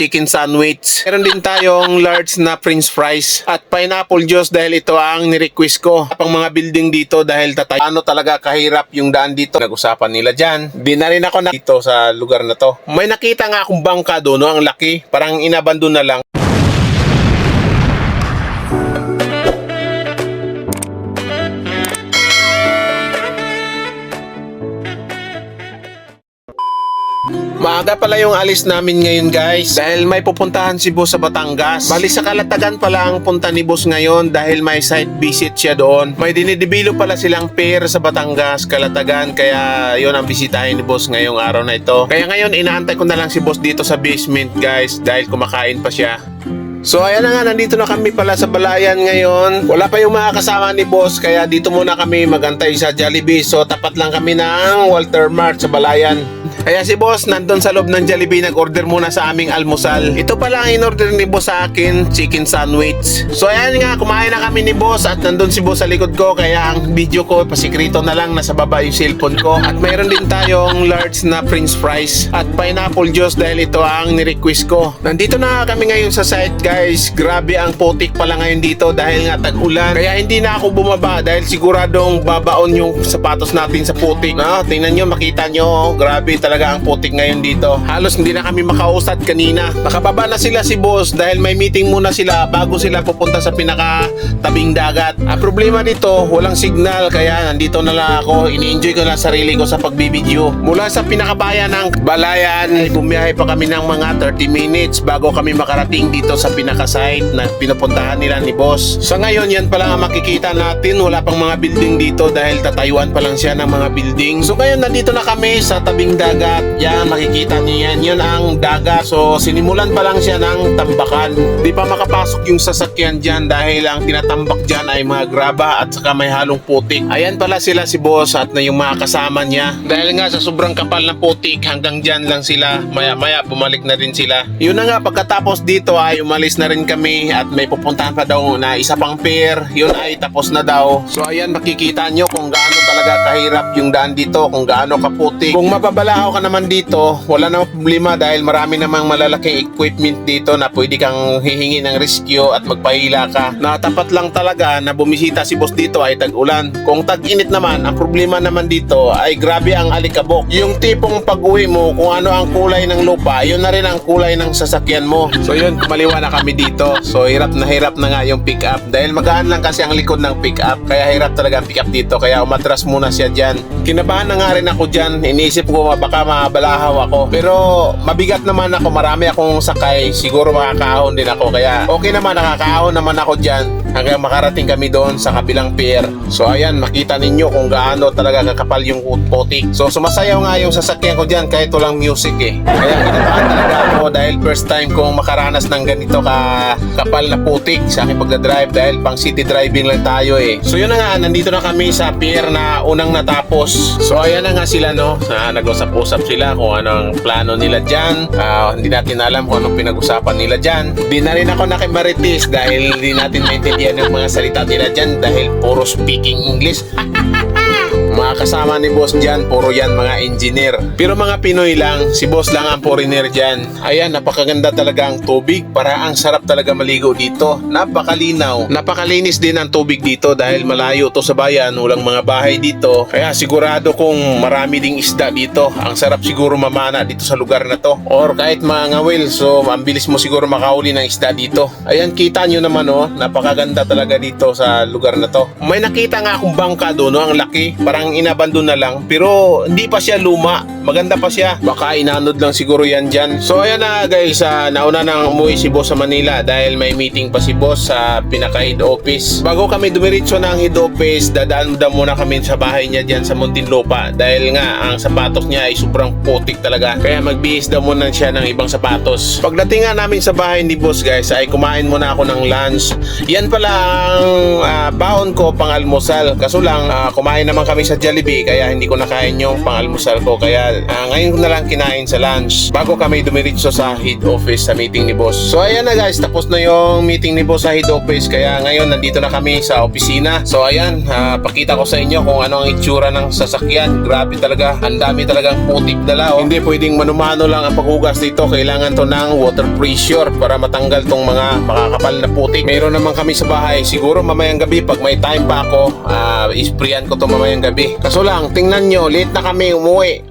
chicken sandwich. Meron din tayong large na french fries at pineapple juice dahil ito ang nirequest ko. Pang mga building dito dahil tatay ano talaga kahirap yung daan dito. Nag-usapan nila dyan. Di na rin ako na dito sa lugar na to. May nakita nga akong bangka doon, no? ang laki. Parang inabandon na lang. Maaga pala yung alis namin ngayon guys dahil may pupuntahan si boss sa Batangas. Bali sa Kalatagan pala ang punta ni boss ngayon dahil may site visit siya doon. May dinidibilo pala silang pair sa Batangas, Kalatagan kaya yon ang bisitahin ni boss ngayong araw na ito. Kaya ngayon inaantay ko na lang si boss dito sa basement guys dahil kumakain pa siya. So ayan na nga, nandito na kami pala sa Balayan ngayon. Wala pa yung mga kasama ni boss, kaya dito muna kami magantay sa Jollibee. So tapat lang kami ng Walter Mart sa Balayan. Kaya si boss, nandun sa loob ng Jollibee, nag-order muna sa aming almusal. Ito pala ang in-order ni boss sa akin, chicken sandwich. So ayan nga, kumain na kami ni boss at nandun si boss sa likod ko, kaya ang video ko, pasikrito na lang, nasa baba yung cellphone ko. At mayroon din tayong large na french fries at pineapple juice dahil ito ang nirequest ko. Nandito na kami ngayon sa site guys. Grabe ang putik pala ngayon dito dahil nga tag-ulan. Kaya hindi na ako bumaba dahil siguradong babaon yung sapatos natin sa putik. No? Tingnan nyo, makita nyo. Grabe talaga ang putik ngayon dito. Halos hindi na kami makausad kanina. Nakababa na sila si boss dahil may meeting muna sila bago sila pupunta sa pinaka tabing dagat. Ang problema dito, walang signal kaya nandito na lang ako. Ini-enjoy ko na sarili ko sa pagbibideo. Mula sa pinakabayan ng Balayan, ay bumiyahe pa kami ng mga 30 minutes bago kami makarating dito sa pinaka-site na pinupuntahan nila ni boss. Sa ngayon, yan pa lang ang makikita natin. Wala pang mga building dito dahil tatayuan pa lang siya ng mga building. So ngayon, nandito na kami sa tabing dagat. Yan, makikita niyo yan. Yun ang dagat. So sinimulan pa lang siya ng tambakan. Di pa makapasok yung sasakyan dyan dahil ang tinatambak dyan ay mga graba at saka may halong putik. Ayan pala sila si boss at na yung mga kasama niya. Dahil nga sa sobrang kapal na putik, hanggang dyan lang sila. Maya maya bumalik na rin sila. Yun na nga, pagkatapos dito ay umalis na rin kami at may pupuntahan pa daw na isa pang pair. Yun ay tapos na daw. So ayan, makikita nyo kung gaano talaga kahirap yung daan dito, kung gaano kaputik. Kung mababalahaw ka naman dito, wala namang problema dahil marami namang malalaking equipment dito na pwede kang hihingi ng rescue at magpahila ka. Natapat lang talaga na bumisita si boss dito ay tag-ulan. Kung tag-init naman, ang problema naman dito ay grabe ang alikabok. Yung tipong pag-uwi mo, kung ano ang kulay ng lupa, yun na rin ang kulay ng sasakyan mo. So yun, maliwa na kami dito. So hirap na hirap na nga yung pick up dahil magaan lang kasi ang likod ng pick up. Kaya hirap talaga ang pick up dito. Kaya umatras muna siya dyan. Kinabahan na nga rin ako dyan. Iniisip ko baka mabalahaw ako. Pero mabigat naman ako. Marami akong sakay. Siguro makakaahon din ako. Kaya okay naman nakakaahon naman ako dyan hanggang makarating kami doon sa kabilang pier. So ayan, makita ninyo kung gaano talaga kakapal yung putik. So sumasayaw nga yung sasakyan ko dyan kahit walang music eh. Kaya kinabahan talaga ako dahil first time kong makaranas ng ganito ka kapal na putik sa aking pagdadrive dahil pang city driving lang tayo eh. So yun na nga, nandito na kami sa pier na unang natapos. So ayan na nga sila no, na nag-usap-usap sila kung ano ang plano nila dyan. Ah, hindi natin alam kung anong pinag-usapan nila dyan. Di na rin ako nakimaritis dahil di natin maintindihan yung mga salita nila dyan dahil puro speaking English. Mga kasama ni boss dyan, puro yan mga engineer. Pero mga Pinoy lang, si boss lang ang foreigner dyan. Ayan, napakaganda talaga ang tubig. Para ang sarap talaga maligo dito. Napakalinaw. Napakalinis din ang tubig dito dahil malayo to sa bayan. Walang mga bahay dito. Kaya sigurado kung marami ding isda dito. Ang sarap siguro mamana dito sa lugar na to. Or kahit mga ngawil, so ang bilis mo siguro makahuli ng isda dito. Ayan, kita nyo naman oh, napakaganda talaga dito sa lugar na to. May nakita nga akong bangka doon, no? ang laki. Parang inabandon na lang. Pero hindi pa siya luma. Maganda pa siya. Baka inanod lang siguro yan dyan. So ayan na guys, ah, nauna nang umuwi si boss sa Manila dahil may meeting pa si boss sa pinaka head office. Bago kami dumiretso ng head office, dadaan muna kami sa bahay niya dyan sa Muntinlupa dahil nga ang sapatos niya ay sobrang putik talaga. Kaya magbihis daw muna siya ng ibang sapatos. Pagdating nga namin sa bahay ni boss guys, ay kumain muna ako ng lunch. Yan pala ang ah, baon ko pang almusal. Kaso lang, ah, kumain naman kami sa Jollibee kaya hindi ko nakain yung pangalmusal ko kaya ah, ngayon ko na lang kinain sa lunch bago kami dumiritso sa head office sa meeting ni boss. So ayan na guys, tapos na yung meeting ni boss sa head office kaya ngayon nandito na kami sa opisina. So ayan, ah, pakita ko sa inyo kung ano ang itsura ng sasakyan. Grabe talaga, ang dami talagang putik dala. Oh. Hindi pwedeng manumano lang ang paghugas dito. Kailangan to ng water pressure para matanggal tong mga makakapal na putik. Meron naman kami sa bahay. Siguro mamayang gabi pag may time pa ako, ah, isprayan ko to mamayang gabi. Kaso lang, tingnan nyo, late na kami umuwi.